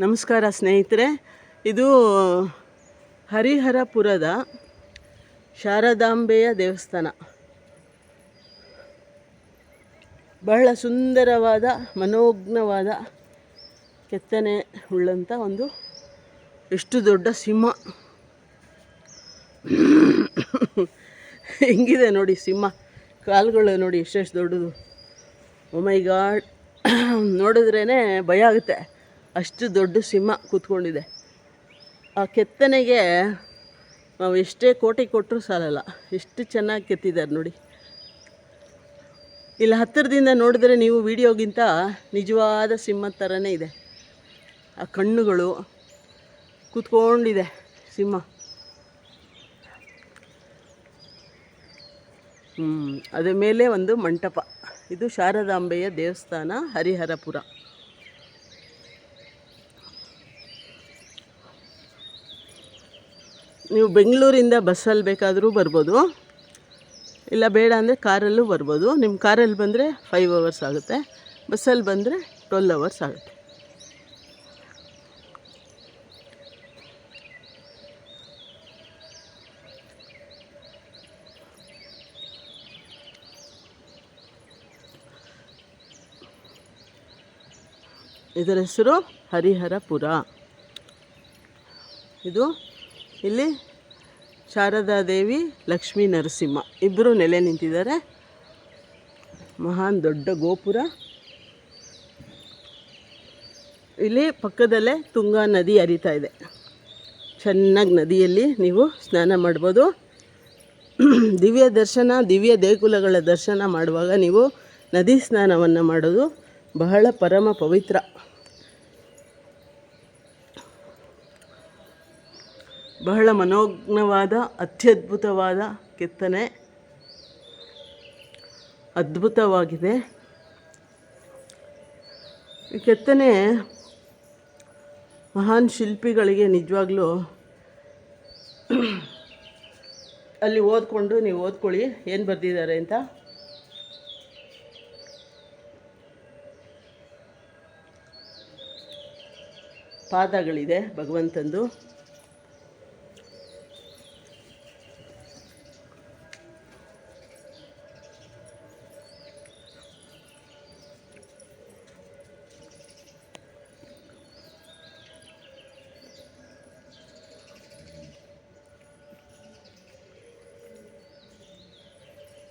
ನಮಸ್ಕಾರ ಸ್ನೇಹಿತರೆ, ಇದು ಹರಿಹರಪುರದ ಶಾರದಾಂಬೆಯ ದೇವಸ್ಥಾನ. ಬಹಳ ಸುಂದರವಾದ, ಮನೋಜ್ಞವಾದ ಕೆತ್ತನೆ ಉಳ್ಳಂಥ ಒಂದು, ಎಷ್ಟು ದೊಡ್ಡ ಸಿಂಹ. ಹೆಂಗಿದೆ ನೋಡಿ ಸಿಂಹ, ಕಾಲುಗಳು ನೋಡಿ ಎಷ್ಟೆಷ್ಟು ದೊಡ್ಡದು. ಓ ಮೈ ಗಾಡ್ ನೋಡಿದ್ರೇ ಭಯ ಆಗುತ್ತೆ. ಅಷ್ಟು ದೊಡ್ಡ ಸಿಂಹ ಕೂತ್ಕೊಂಡಿದೆ. ಆ ಕೆತ್ತನೆಗೆ ನಾವು ಎಷ್ಟೇ ಕೋಟಿ ಕೊಟ್ಟರೂ ಸಾಲಲ್ಲ, ಎಷ್ಟು ಚೆನ್ನಾಗಿ ಕೆತ್ತಿದ್ದಾರೆ ನೋಡಿ. ಇಲ್ಲಿ, ಹತ್ತಿರದಿಂದ ನೋಡಿದ್ರೆ ನೀವು ವಿಡಿಯೋಗಿಂತ ನಿಜವಾದ ಸಿಂಹ ಥರನೇ ಇದೆ. ಆ ಕಣ್ಣುಗಳು ಕೂತ್ಕೊಂಡಿದೆ ಸಿಂಹ. ಹ್ಞೂ ಅದ್ರ ಮೇಲೆ ಒಂದು ಮಂಟಪ. ಇದು ಶಾರದಾಂಬೆಯ ದೇವಸ್ಥಾನ ಹರಿಹರಪುರ. ನೀವು ಬೆಂಗಳೂರಿಂದ ಬಸ್ಸಲ್ಲಿ ಬೇಕಾದರೂ ಬರ್ಬೋದು. ಇಲ್ಲ ಬೇಡ ಅಂದರೆ ಕಾರಲ್ಲೂ ಬರ್ಬೋದು. ನಿಮ್ಮ ಕಾರಲ್ಲಿ ಬಂದರೆ ಫೈವ್ ಅವರ್ಸ್ ಆಗುತ್ತೆ. ಬಸ್ಸಲ್ಲಿ ಬಂದರೆ ಟ್ವೆಲ್ ಅವರ್ಸ್ ಆಗುತ್ತೆ. ಇದರ ಹೆಸರು ಹರಿಹರಪುರ. ಇದು ಇಲ್ಲಿ ಶಾರದಾದೇವಿ, ಲಕ್ಷ್ಮೀ ನರಸಿಂಹ ಇಬ್ಬರು ನೆಲೆ ನಿಂತಿದ್ದಾರೆ. ಮಹಾನ್ ದೊಡ್ಡ ಗೋಪುರ. ಇಲ್ಲಿ ಪಕ್ಕದಲ್ಲೇ ತುಂಗಾ ನದಿ ಹರಿತಾ ಇದೆ. ಚೆನ್ನಾಗಿ ನದಿಯಲ್ಲಿ ನೀವು ಸ್ನಾನ ಮಾಡ್ಬೋದು. ದಿವ್ಯ ದರ್ಶನ, ದಿವ್ಯ ದೇಗುಲಗಳ ದರ್ಶನ ಮಾಡುವಾಗ ನೀವು ನದಿ ಸ್ನಾನವನ್ನು ಮಾಡೋದು ಬಹಳ ಪರಮ ಪವಿತ್ರ. ಬಹಳ ಮನೋಜ್ಞವಾದ, ಅತ್ಯದ್ಭುತವಾದ ಕೆತ್ತನೆ. ಅದ್ಭುತವಾಗಿದೆ. ಈ ಕೆತ್ತನೆ ಮಹಾನ್ ಶಿಲ್ಪಿಗಳಿಗೆ ನಿಜವಾಗ್ಲೂ ಅಲ್ಲಿ ಓದ್ಕೊಂಡು ನೀವು ಓದ್ಕೊಳ್ಳಿ, ಏನು ಬರೆದಿದ್ದಾರೆ ಅಂತ. ಪಾದಗಳಿದೆ ಭಗವಂತಂದು.